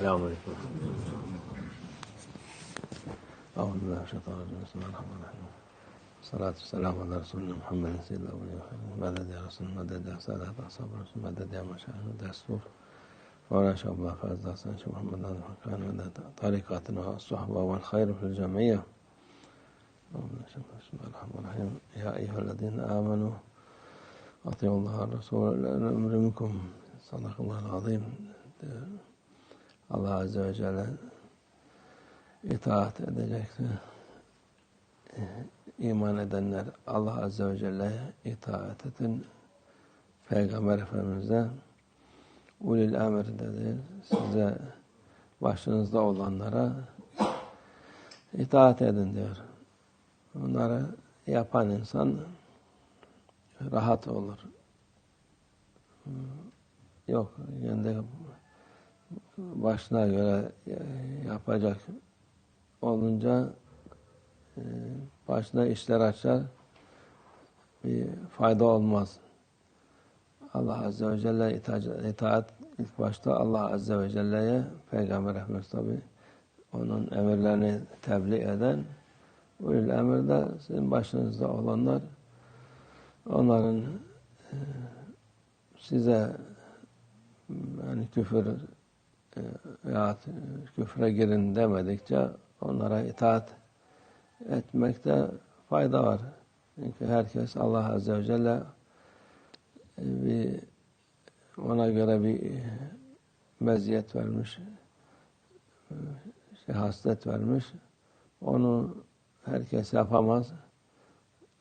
السلام عليكم. أعوذ بالله من الشيطان الرجيم. بسم الله الرحمن الرحيم. الصلاة والسلام على رسولنا محمد سيد الأولين مدد يا رسول مدد يا سادة أصحاب الرسول مدد يا مشايخ الدستور مولانا شيخ الله فاز حسن شيخ محمد ناصر كان مدد طريقاتنا والصحبة والخير في الجمعية بسم الله الرحمن الرحيم. يا أيها الذين آمنوا أطيعوا الله والرسول الأمر منكم. صدق الله العظيم. Allah Azze ve Celle itaat edecektir. İman edenler Allah Azze ve Celle'ye itaat edin. Peygamber Efendimiz'e ulil emir dedi. Size başınızda olanlara itaat edin diyor. Bunları yapan insan rahat olur. Yok, kendi başına göre yapacak olunca e, başına işler açar bir fayda olmaz. Allah Azze ve Celle itaat ilk başta Allah Azze ve Celle'ye Peygamber Efendimiz tabi onun emirlerini tebliğ eden ulul emirde sizin başınızda olanlar onların e, size yani küfür veya küfre girin demedikçe onlara itaat etmekte fayda var. Çünkü herkes Allah Azze ve Celle bir ona göre bir meziyet vermiş, şey, haslet vermiş. Onu herkes yapamaz.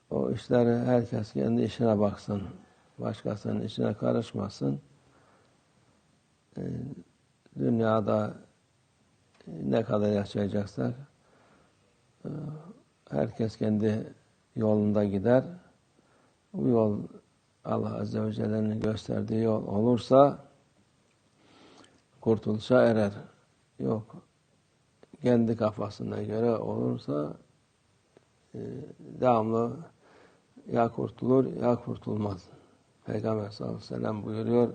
O işleri herkes kendi işine baksın. Başkasının işine karışmasın. Dünyada ne kadar yaşayacaksak herkes kendi yolunda gider. Bu yol Allah Azze ve Celle'nin gösterdiği yol olursa kurtuluşa erer. Yok. Kendi kafasına göre olursa devamlı ya kurtulur ya kurtulmaz. Peygamber sallallahu aleyhi ve sellem buyuruyor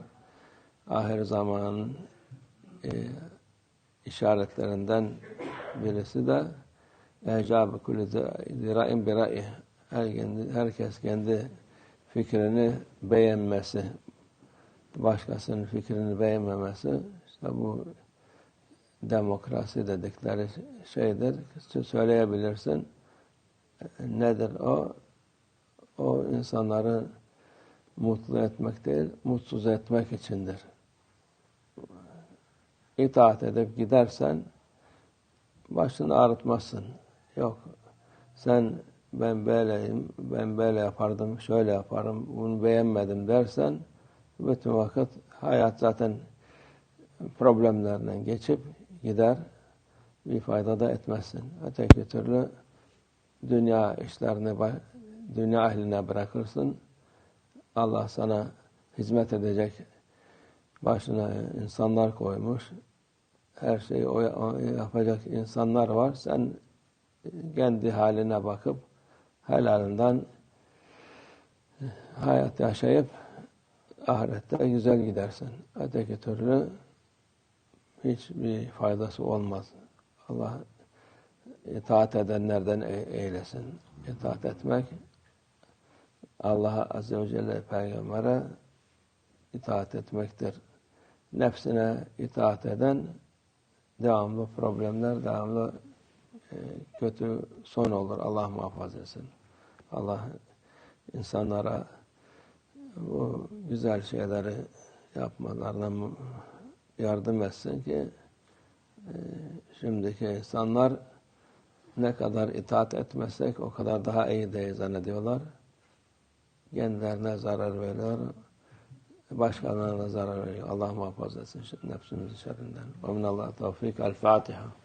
ahir zamanın e, işaretlerinden birisi de ecab-ı kulli zira'in bira'i herkes kendi fikrini beğenmesi başkasının fikrini beğenmemesi işte bu demokrasi dedikleri şeydir. Söyleyebilirsin. Nedir o? O insanları mutlu etmek değil, mutsuz etmek içindir itaat edip gidersen başını ağrıtmazsın. Yok. Sen ben böyleyim, ben böyle yapardım, şöyle yaparım, bunu beğenmedim dersen bütün vakit hayat zaten problemlerden geçip gider. Bir fayda da etmezsin. Öteki türlü dünya işlerini dünya ehline bırakırsın. Allah sana hizmet edecek başına insanlar koymuş. Her şeyi o yapacak insanlar var. Sen kendi haline bakıp helalinden hayat yaşayıp ahirette güzel gidersin. Öteki türlü hiçbir faydası olmaz. Allah itaat edenlerden e-, eylesin. İtaat etmek Allah'a Azze ve Celle Peygamber'e itaat etmektir nefsine itaat eden devamlı problemler, devamlı e, kötü son olur. Allah muhafaza etsin. Allah insanlara bu güzel şeyleri yapmalarına yardım etsin ki e, şimdiki insanlar ne kadar itaat etmezsek o kadar daha iyi diye zannediyorlar. Kendilerine zarar veriyor başkalarına zarar veriyor. Allah muhafaza etsin nefsimizi şerrinden. Ve minallah tevfik. El Fatiha.